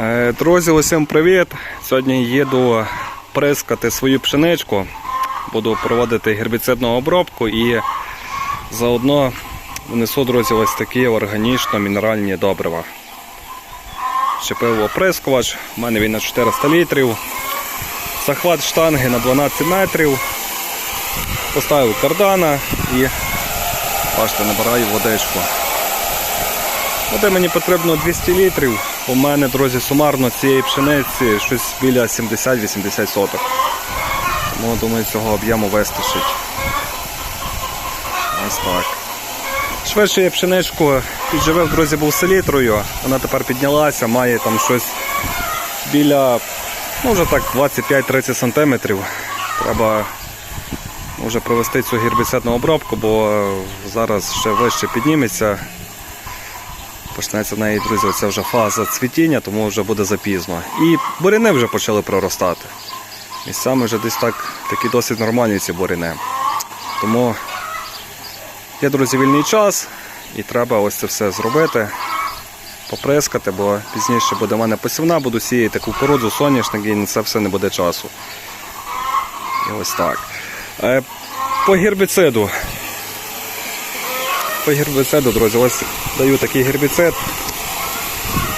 Е, Друзі, усім привіт! Сьогодні їду прискати свою пшеничку. Буду проводити гербіцидну обробку і заодно внесу, друзі, ось такі органічно-мінеральні добрива. Щепив оприскувач, у мене він на 400 літрів. Захват штанги на 12 метрів. Поставив кардана і бачите, набираю водичку. Води мені потрібно 200 літрів. У мене, друзі, сумарно цієї пшениці щось біля 70-80 соток. Тому думаю, цього об'єму вистачить. Ось так. Швидше я пшеничку підживив, друзі, був селітрою. Вона тепер піднялася, має там щось біля, ну вже так, 25-30 сантиметрів. Треба вже провести цю гербіцидну обробку, бо зараз ще вище підніметься. Почнеться в неї, друзі, це вже фаза цвітіння, тому вже буде запізно. І буряни вже почали проростати. Місцями вже десь так, такі досить нормальні ці буряни. Тому є, друзі, вільний час і треба ось це все зробити, поприскати, бо пізніше буде в мене посівна, буду сіяти кукурудзу, соняшник і на це все не буде часу. І ось так. Е, По гербіциду. По гербіциду, друзі, ось даю такий гербіцид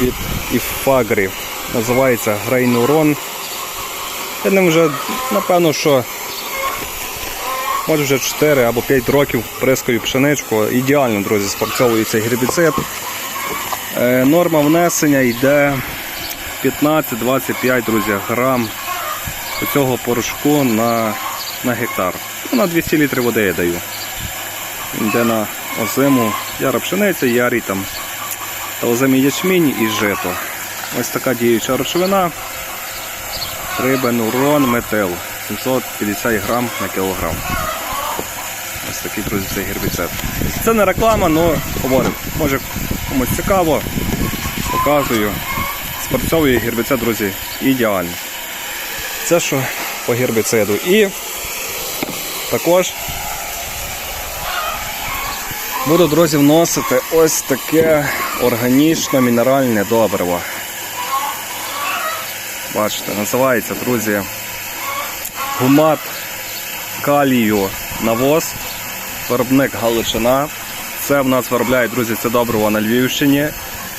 від Іфагрі. Називається Грейнурон. Я ним вже, напевно, що може вже 4 або 5 років прискаю пшеничку. Ідеально, друзі, спрацьовує цей гербіцид. Е, Норма внесення йде 15-25 друзі, грам цього порошку на, на гектар. Ну, на 200 літрів води я даю. Йде на озиму, яра пшениця, ярий там, та озимий ячмінь і жито. Ось така діюча речовина. Рибенурон метил 750 грам на кілограм. Ось такий, друзі, цей гербіцид. Це не реклама, але говорю, може комусь цікаво, показую. Спрацьовує гербіцид, друзі, ідеально. Це що по гербіциду. І також Буду, друзі, вносити ось таке органічно-мінеральне добриво. Бачите, називається, друзі, гумат калію навоз, виробник Галичина. Це в нас виробляють, друзі, це добриво на Львівщині,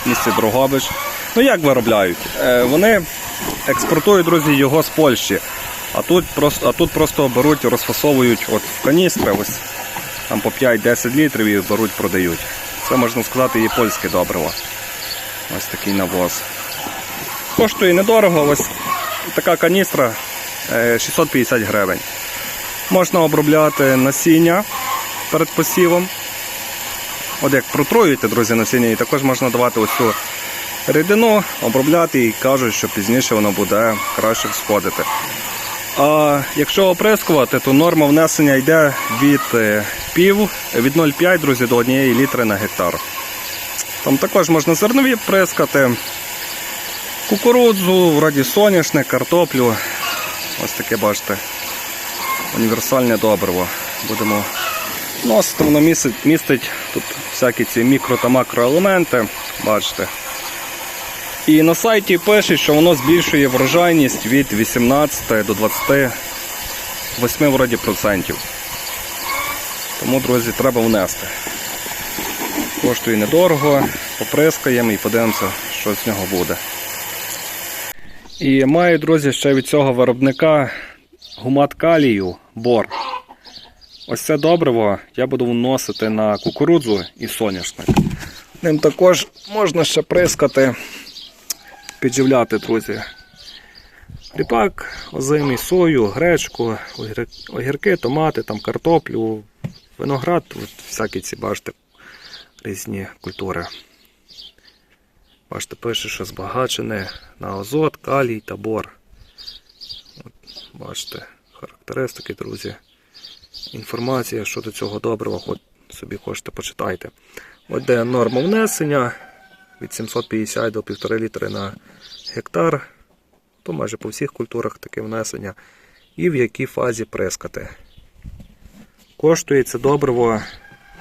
місті Дрогобич. Ну як виробляють? Е, Вони експортують, друзі, його з Польщі. А тут просто, а тут просто беруть, розфасовують от в каністри, ось там по 5-10 літрів і беруть, продають. Це можна сказати і польське добриво. Ось такий навоз. Коштує недорого, ось така каністра е, 650 гривень. Можна обробляти насіння перед посівом. От як протруюєте, друзі, насіння, і також можна давати ось цю рідину, обробляти і кажуть, що пізніше воно буде краще всходити. А якщо оприскувати, то норма внесення йде від е, пів, від 0,5 друзі, до 1 літри на гектар. Там також можна зернові прискати, кукурудзу, вроді соняшник, картоплю. Ось таке бачите. Універсальне добриво. Будемо носити, воно містить, містить тут всякі ці мікро та макроелементи. Бачите. І на сайті пише, що воно збільшує врожайність від 18 до 28 вроді, процентів. Тому, друзі, треба внести. Коштує недорого, поприскаємо і подивимося, що з нього буде. І маю, друзі, ще від цього виробника гумат калію бор. Ось це добриво я буду вносити на кукурудзу і соняшник. Ним також можна ще прискати підживляти, друзі. Ріпак, озимий, сою, гречку, огірки, томати, там, картоплю, виноград, всякі ці, бачите, різні культури. Бачите, пише, що збагачене на азот, калій та бор. От, бачите, характеристики, друзі. Інформація щодо цього добрива, хоч собі хочете, почитайте. От де норма внесення від 750 до 1,5 літри на гектар, то майже по всіх культурах таке внесення. І в якій фазі прискати. Коштує це добриво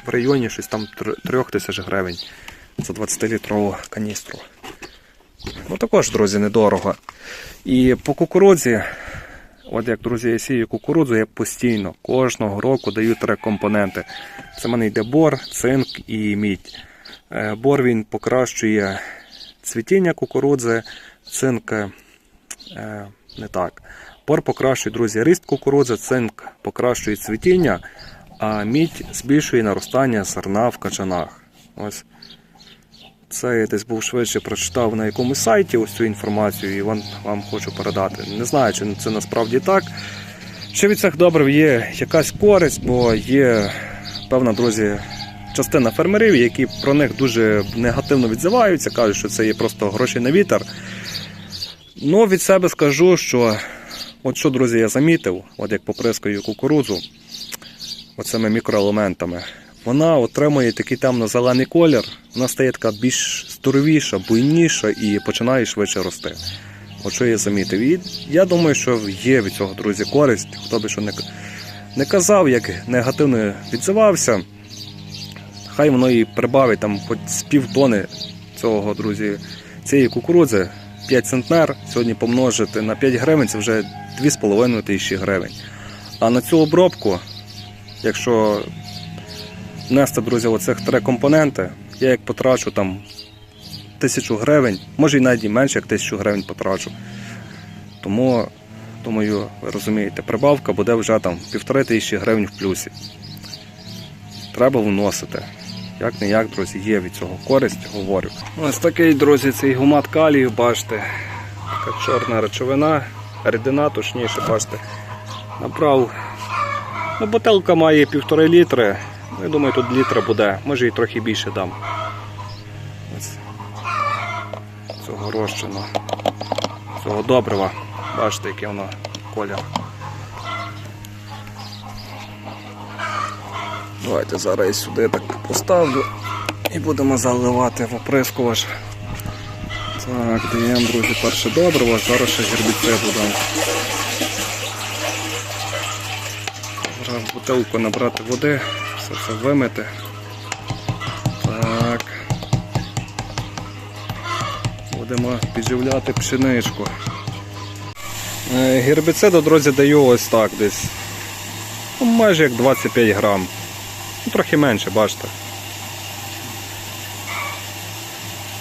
в районі щось там 3 тисяч гривень за 20-літрову каністру. Ну також, друзі, недорого. І по кукурудзі, от як друзі, я сію кукурудзу, я постійно кожного року даю три компоненти. Це в мене йде бор, цинк і мідь. Е, Бор він покращує цвітіння кукурудзи, цинк е, не так. Бор покращує, друзі, ріст кукурудзи, цинк покращує цвітіння, а мідь збільшує наростання зерна в качанах. Ось. Це я десь був швидше прочитав на якомусь сайті ось цю інформацію і вам, вам хочу передати. Не знаю, чи це насправді так. Ще від цих добрив є якась користь, бо є певна, друзі, частина фермерів, які про них дуже негативно відзиваються, кажуть, що це є просто гроші на вітер. Ну, від себе скажу, що от що, друзі, я замітив, от як поприскаю кукурудзу, оцими мікроелементами, вона отримує такий темно-зелений колір, вона стає така більш здоровіша, буйніша і починає швидше рости. От що я замітив. І я думаю, що є від цього, друзі, користь. Хто би що не, не казав, як негативно відзивався, хай воно і прибавить там з півтони цього, друзі, цієї кукурудзи. 5 центнер сьогодні помножити на 5 гривень це вже 2,5 тисячі гривень. А на цю обробку, якщо внести, друзі, оцих три компоненти, я як потрачу там тисячу гривень, може і навіть менше, як тисячу гривень потрачу. Тому, думаю, ви розумієте, прибавка буде вже там півтори тисячі гривень в плюсі. Треба вносити. Як не як, друзі, є від цього користь, говорю. Ось такий, друзі, цей гумат калію, бачите, така чорна речовина, рідина, точніше, бачите, набрав. Ну, бутилка має півтори літри. Ну, я думаю, тут літра буде, може і трохи більше дам. Ось цього розчину, цього добрива. Бачите, яке воно колір. Давайте зараз сюди так поставлю і будемо заливати в оприскувач. Так, даємо, друзі, перше добриво, зараз ще гербіцид дам. Зараз бутилку набрати води, все це вимити. Так. Будемо підживляти пшеничку. Е, Гербіциду, друзі, даю ось так десь. Ну, майже як 25 грам. Ну, трохи менше, бачите.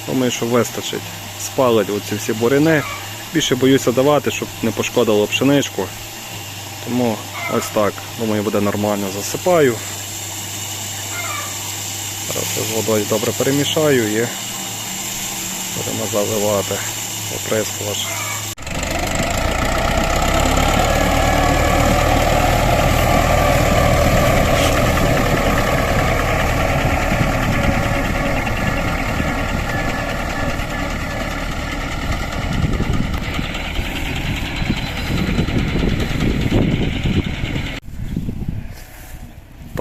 Думаю, що вистачить. Спалить оці всі буряни. Більше боюся давати, щоб не пошкодило пшеничку. Тому ось так. Думаю, буде нормально. Засипаю. Зараз я з водою добре перемішаю і будемо заливати оприскувач.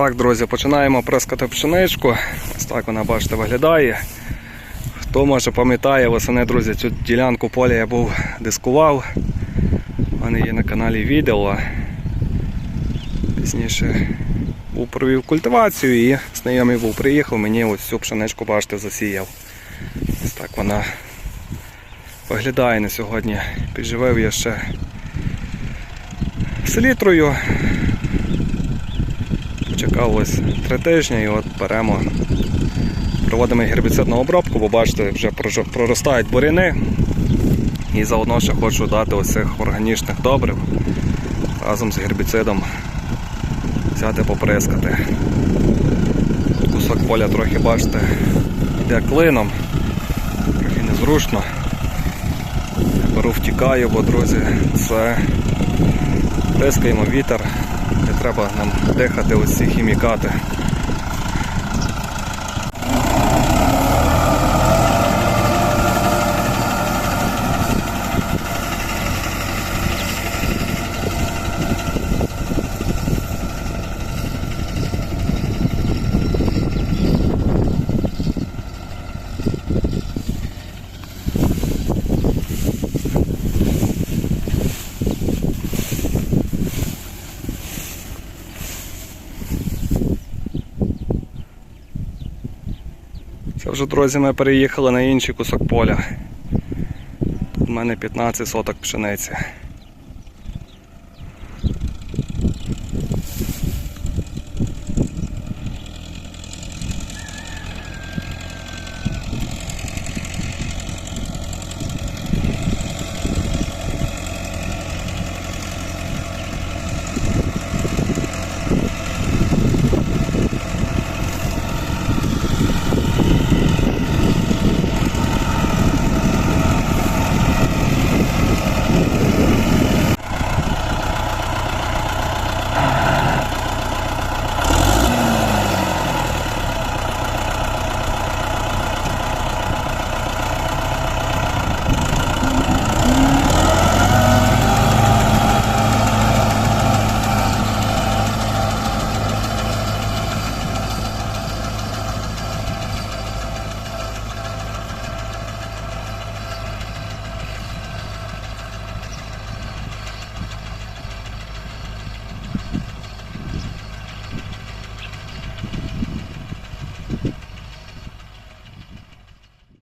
Так, друзі, починаємо прискати пшеничку. Ось так вона, бачите, виглядає. Хто може пам'ятає, восени, друзі, цю ділянку поля я був дискував. У мене є на каналі відео. Пізніше був провів культивацію і знайомий був приїхав, мені ось цю пшеничку, бачите, засіяв. Ось так вона виглядає на сьогодні. Підживив я ще селітрою. Чекав ось три тижні і от беремо, проводимо гербіцидну обробку, бо бачите, вже проростають буряни. І заодно ще хочу дати ось цих органічних добрив разом з гербіцидом взяти поприскати. Кусок поля трохи, бачите, йде клином, трохи незручно. Беру, втікаю, бо, друзі, це прискаємо вітер. Треба нам дихати ось ці хімікати. Це вже, друзі, ми переїхали на інший кусок поля. У мене 15 соток пшениці.